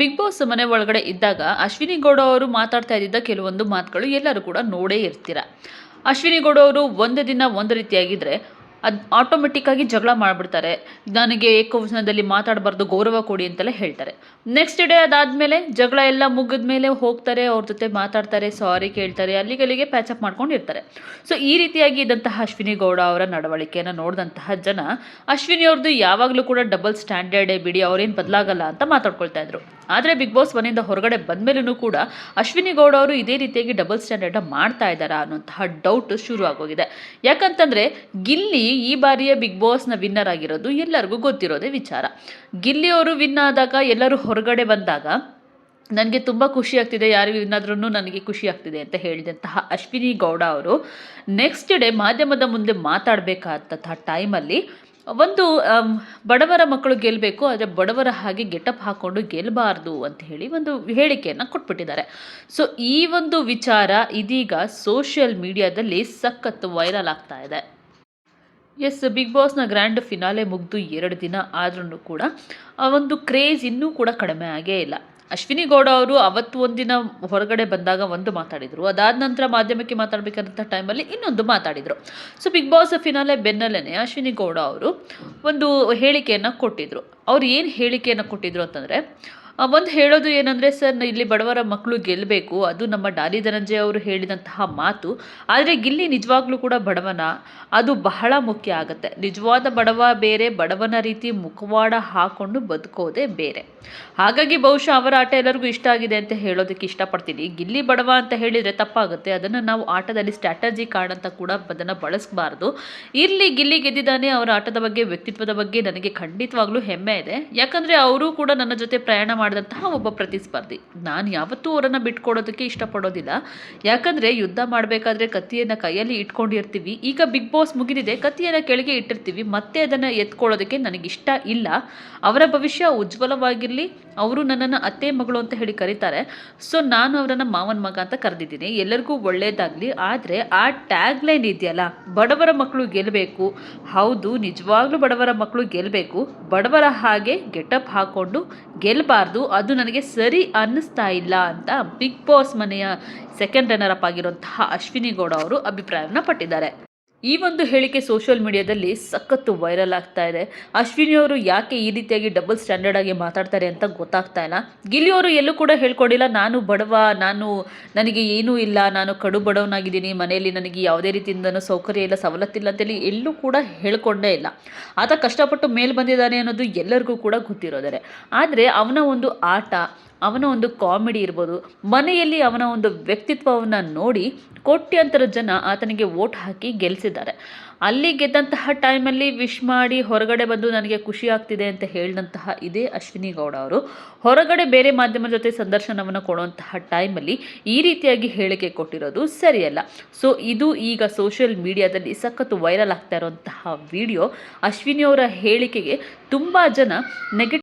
Big boss ಮನೆ ಒಳಗಡೆ ಇದ್ದಾಗ ಅಶ್ವಿನಿ ಗೌಡ ಅವರು ಮಾತಾಡ್ತಾ ಇದ್ದಿದ್ದ ಕೆಲವೊಂದು ಮಾತುಗಳು ಎಲ್ಲರೂ ಕೂಡ ನೋಡೇ ಇರ್ತೀರ. ಅಶ್ವಿನಿ ಗೌಡ ಅವರು ಒಂದು ದಿನ ಒಂದು ರೀತಿಯಾಗಿದ್ದರೆ ಅದು ಆಟೋಮೆಟಿಕ್ಕಾಗಿ ಜಗಳ ಮಾಡಿಬಿಡ್ತಾರೆ. ನನಗೆ ಏಕವಚನದಲ್ಲಿ ಮಾತಾಡಬಾರ್ದು, ಗೌರವ ಕೊಡಿ ಅಂತೆಲ್ಲ ಹೇಳ್ತಾರೆ. ನೆಕ್ಸ್ಟ್ ಡೇ ಅದಾದಮೇಲೆ ಜಗಳ ಎಲ್ಲ ಮುಗಿದ ಮೇಲೆ ಹೋಗ್ತಾರೆ, ಅವ್ರ ಜೊತೆ ಮಾತಾಡ್ತಾರೆ ಸಾರಿ ಕೇಳ್ತಾರೆ ಅಲ್ಲಿಗಲ್ಲಿಗೆ ಪ್ಯಾಚಪ್ ಮಾಡ್ಕೊಂಡಿರ್ತಾರೆ. ಸೊ ಈ ರೀತಿಯಾಗಿ ಇದ್ದಂತಹ ಅಶ್ವಿನಿ ಗೌಡ ಅವರ ನಡವಳಿಕೆಯನ್ನು ನೋಡಿದಂತಹ ಜನ ಅಶ್ವಿನಿ ಅವ್ರದ್ದು ಯಾವಾಗಲೂ ಕೂಡ ಡಬಲ್ ಸ್ಟ್ಯಾಂಡರ್ಡೇ ಬಿಡಿ, ಅವ್ರೇನು ಬದಲಾಗಲ್ಲ ಅಂತ ಮಾತಾಡ್ಕೊಳ್ತಾ ಇದ್ರು. ಆದರೆ ಬಿಗ್ ಬಾಸ್ ಮನೆಯಿಂದ ಹೊರಗಡೆ ಬಂದಮೇಲೂ ಕೂಡ ಅಶ್ವಿನಿ ಗೌಡ ಅವರು ಇದೇ ರೀತಿಯಾಗಿ ಡಬಲ್ ಸ್ಟ್ಯಾಂಡರ್ಡ್ ಮಾಡ್ತಾ ಇದ್ದಾರಾ ಅನ್ನೋಂತಹ ಡೌಟ್ ಶುರು ಆಗೋಗಿದೆ. ಯಾಕಂತಂದರೆ ಗಿಲ್ಲಿ ಈ ಬಾರಿಯ ಬಿಗ್ ಬಾಸ್ನ ವಿನ್ನರ್ ಆಗಿರೋದು ಎಲ್ಲರಿಗೂ ಗೊತ್ತಿರೋದೇ ವಿಚಾರ. ಗಿಲ್ಲಿ ಅವರು ವಿನ್ ಆದಾಗ, ಎಲ್ಲರೂ ಹೊರಗಡೆ ಬಂದಾಗ ನನಗೆ ತುಂಬ ಖುಷಿ ಆಗ್ತಿದೆ, ಯಾರಿಗೂ ಇನ್ನಾದ್ರೂ ನನಗೆ ಖುಷಿ ಆಗ್ತಿದೆ ಅಂತ ಹೇಳಿದಂತಹ ಅಶ್ವಿನಿ ಗೌಡ ಅವರು ನೆಕ್ಸ್ಟ್ ಡೇ ಮಾಧ್ಯಮದ ಮುಂದೆ ಮಾತಾಡಬೇಕಾದಂತಹ ಟೈಮಲ್ಲಿ ಒಂದು ಬಡವರ ಮಕ್ಕಳು ಗೆಲ್ಲಬೇಕು ಆದರೆ ಬಡವರ ಹಾಗೆ ಗೆಟಪ್ ಹಾಕ್ಕೊಂಡು ಗೆಲ್ಲಬಾರ್ದು ಅಂತ ಹೇಳಿ ಒಂದು ಹೇಳಿಕೆಯನ್ನು ಕೊಟ್ಬಿಟ್ಟಿದ್ದಾರೆ. ಸೊ ಈ ಒಂದು ವಿಚಾರ ಇದೀಗ ಸೋಷಿಯಲ್ ಮೀಡಿಯಾದಲ್ಲಿ ಸಖತ್ತು ವೈರಲ್ ಆಗ್ತಾ ಇದೆ. ಎಸ್ ಬಿಗ್ ಬಾಸ್ನ ಗ್ರ್ಯಾಂಡ್ ಫಿನಾಲೆ ಮುಗಿದು ಎರಡು ದಿನ ಆದ್ರೂ ಕೂಡ ಆ ಒಂದು ಕ್ರೇಜ್ ಇನ್ನೂ ಕೂಡ ಕಡಿಮೆ ಆಗೇ ಇಲ್ಲ. ಅಶ್ವಿನಿ ಗೌಡ ಅವರು ಅವತ್ತು ಒಂದಿನ ಹೊರಗಡೆ ಬಂದಾಗ ಒಂದು ಮಾತಾಡಿದರು. ಅದಾದ ನಂತರ ಮಾಧ್ಯಮಕ್ಕೆ ಮಾತಾಡಬೇಕಂತ ಟೈಮಲ್ಲಿ ಇನ್ನೊಂದು ಮಾತಾಡಿದರು. ಸೊ ಬಿಗ್ ಬಾಸ್ ಫಿನಾಲೆ ಬೆನ್ನಲ್ಲೇ ಅಶ್ವಿನಿ ಗೌಡ ಅವರು ಒಂದು ಹೇಳಿಕೆಯನ್ನು ಕೊಟ್ಟಿದ್ದರು ಅವ್ರು ಏನು ಹೇಳಿಕೆಯನ್ನು ಕೊಟ್ಟಿದ್ರು ಅಂತಂದರೆ ಒಂದು ಹೇಳೋದು ಏನಂದರೆ, ಸರ್ ಇಲ್ಲಿ ಬಡವರ ಮಕ್ಕಳು ಗೆಲ್ಲಬೇಕು ಅದು ನಮ್ಮ ಡಾಲಿ ಧನಂಜಯ ಅವರು ಹೇಳಿದಂತಹ ಮಾತು. ಆದರೆ ಗಿಲ್ಲಿ ನಿಜವಾಗ್ಲೂ ಕೂಡ ಬಡವನ. ಅದು ಬಹಳ ಮುಖ್ಯ ಆಗುತ್ತೆ. ನಿಜವಾದ ಬಡವ ಬೇರೆ, ಬಡವನ ರೀತಿ ಮುಖವಾಡ ಹಾಕೊಂಡು ಬದುಕೋದೇ ಬೇರೆ. ಹಾಗಾಗಿ ಬಹುಶಃ ಅವರ ಆಟ ಎಲ್ಲರಿಗೂ ಇಷ್ಟ ಆಗಿದೆ ಅಂತ ಹೇಳೋದಕ್ಕೆ ಇಷ್ಟಪಡ್ತೀನಿ. ಗಿಲ್ಲಿ ಬಡವ ಅಂತ ಹೇಳಿದರೆ ತಪ್ಪಾಗುತ್ತೆ. ಅದನ್ನು ನಾವು ಆಟದಲ್ಲಿ ಸ್ಟ್ರಾಟಜಿ ಕಾರ್ಡ್ ಅಂತ ಕೂಡ ಅದನ್ನು ಬಳಸಬಾರ್ದು. ಇಲ್ಲಿ ಗಿಲ್ಲಿ ಗೆದ್ದಿದ್ದಾನೆ. ಅವರ ಆಟದ ಬಗ್ಗೆ, ವ್ಯಕ್ತಿತ್ವದ ಬಗ್ಗೆ ನನಗೆ ಖಂಡಿತವಾಗ್ಲೂ ಹೆಮ್ಮೆ ಇದೆ. ಯಾಕಂದರೆ ಅವರು ಕೂಡ ನನ್ನ ಜೊತೆ ಪ್ರಯಾಣ ಮಾಡಿದಂತಹ ಒಬ್ಬ ಪ್ರತಿಸ್ಪರ್ಧಿ. ನಾನು ಯಾವತ್ತೂ ಅವರನ್ನು ಬಿಟ್ಕೊಡೋದಕ್ಕೆ ಇಷ್ಟಪಡೋದಿಲ್ಲ. ಯಾಕಂದರೆ ಯುದ್ಧ ಮಾಡಬೇಕಾದ್ರೆ ಕತ್ತಿಯನ್ನು ಕೈಯಲ್ಲಿ ಇಟ್ಕೊಂಡಿರ್ತೀವಿ. ಈಗ ಬಿಗ್ ಬಾಸ್ ಮುಗಿದಿದೆ, ಕತ್ತಿಯನ್ನು ಕೆಳಗೆ ಇಟ್ಟಿರ್ತೀವಿ. ಮತ್ತೆ ಅದನ್ನು ಎತ್ಕೊಳ್ಳೋದಕ್ಕೆ ನನಗಿಷ್ಟ ಇಲ್ಲ. ಅವರ ಭವಿಷ್ಯ ಉಜ್ವಲವಾಗಿರಲಿ. ಅವರು ನನ್ನನ್ನು ಅತ್ತೆ, ಮಗಳು ಅಂತ ಹೇಳಿ ಕರೀತಾರೆ. ಸೊ ನಾನು ಅವರನ್ನು ಮಾವನ ಮಗ ಅಂತ ಕರೆದಿದ್ದೀನಿ. ಎಲ್ಲರಿಗೂ ಒಳ್ಳೆಯದಾಗಲಿ ಆದರೆ ಆ ಟ್ಯಾಗ್ ಲೈನ್ ಇದೆಯಲ್ಲ, ಬಡವರ ಮಕ್ಕಳು ಗೆಲ್ಲಬೇಕು ಹೌದು, ನಿಜವಾಗ್ಲೂ ಬಡವರ ಮಕ್ಕಳು ಗೆಲ್ಲಬೇಕು ಬಡವರ ಹಾಗೆ ಗೆಟಪ್ ಹಾಕ್ಕೊಂಡು ಗೆಲ್ಲಬಾರ್ದು ಅದು ನನಗೆ ಸರಿ ಅನ್ನಿಸ್ತಾ ಇಲ್ಲ ಅಂತ ಬಿಗ್ ಬಾಸ್ ಮನೆಯ ಸೆಕೆಂಡ್ ರನ್ನರ್ ಅಪ್ ಆಗಿರುವಂತಹ ಅಶ್ವಿನಿ ಗೌಡ ಅವರು ಅಭಿಪ್ರಾಯವನ್ನು ಪಟ್ಟಿದ್ದಾರೆ. ಈ ಒಂದು ಹೇಳಿಕೆ ಸೋಷಿಯಲ್ ಮೀಡಿಯಾದಲ್ಲಿ ಸಖತ್ತು ವೈರಲ್ ಆಗ್ತಾ ಇದೆ. ಅಶ್ವಿನಿ ಅವರು ಯಾಕೆ ಈ ರೀತಿಯಾಗಿ ಡಬಲ್ ಸ್ಟ್ಯಾಂಡರ್ಡ್ ಆಗಿ ಮಾತಾಡ್ತಾರೆ ಅಂತ ಗೊತ್ತಾಗ್ತಾ ಇಲ್ಲ. ಗಿಲ್ಲಿ ಅವರು ಎಲ್ಲೂ ಕೂಡ ಹೇಳ್ಕೊಡಿಲ್ಲ, ನಾನು ಬಡವ, ನಾನು ನನಗೆ ಏನೂ ಇಲ್ಲ, ನಾನು ಕಡು ಬಡವನಾಗಿದ್ದೀನಿ, ಮನೆಯಲ್ಲಿ ನನಗೆ ಯಾವುದೇ ರೀತಿಯಿಂದನೂ ಸೌಕರ್ಯ ಇಲ್ಲ, ಸವಲತ್ತಿಲ್ಲ ಅಂತೇಳಿ ಎಲ್ಲೂ ಕೂಡ ಹೇಳ್ಕೊಂಡೇ ಇಲ್ಲ. ಆತ ಕಷ್ಟಪಟ್ಟು ಮೇಲೆ ಬಂದಿದ್ದಾನೆ ಅನ್ನೋದು ಎಲ್ಲರಿಗೂ ಕೂಡ ಗೊತ್ತಿರೋದರೆ ಆದರೆ ಅವನ ಒಂದು ಆಟ ಅವನ ಒಂದು ಕಾಮಿಡಿ ಇರ್ಬೋದು, ಮನೆಯಲ್ಲಿ ಅವನ ಒಂದು ವ್ಯಕ್ತಿತ್ವವನ್ನು ನೋಡಿ ಕೋಟ್ಯಂತರ ಜನ ಆತನಿಗೆ ವೋಟ್ ಹಾಕಿ ಗೆಲ್ಲಿಸಿದ್ದಾರೆ ಅಲ್ಲಿ ಗೆದ್ದಂತಹ ಟೈಮಲ್ಲಿ ವಿಶ್ ಮಾಡಿ ಹೊರಗಡೆ ಬಂದು ನನಗೆ ಖುಷಿ ಆಗ್ತಿದೆ ಅಂತ ಹೇಳಿದಂತಹ ಇದೇ ಅಶ್ವಿನಿ ಗೌಡ ಅವರು. ಹೊರಗಡೆ ಬೇರೆ ಮಾಧ್ಯಮ ಜೊತೆ ಸಂದರ್ಶನವನ್ನು ಕೊಡುವಂತಹ ಟೈಮಲ್ಲಿ ಈ ರೀತಿಯಾಗಿ ಹೇಳಿಕೆ ಕೊಟ್ಟಿರೋದು ಸರಿಯಲ್ಲ. ಸೊ ಇದು ಈಗ ಸೋಷಿಯಲ್ ಮೀಡಿಯಾದಲ್ಲಿ ಸಖತ್ತು ವೈರಲ್ ಆಗ್ತಾ ಇರುವಂತಹ ವಿಡಿಯೋ ಅಶ್ವಿನಿ ಅವರ ಹೇಳಿಕೆಗೆ ತುಂಬ ಜನ ನೆಗೆಟಿವ್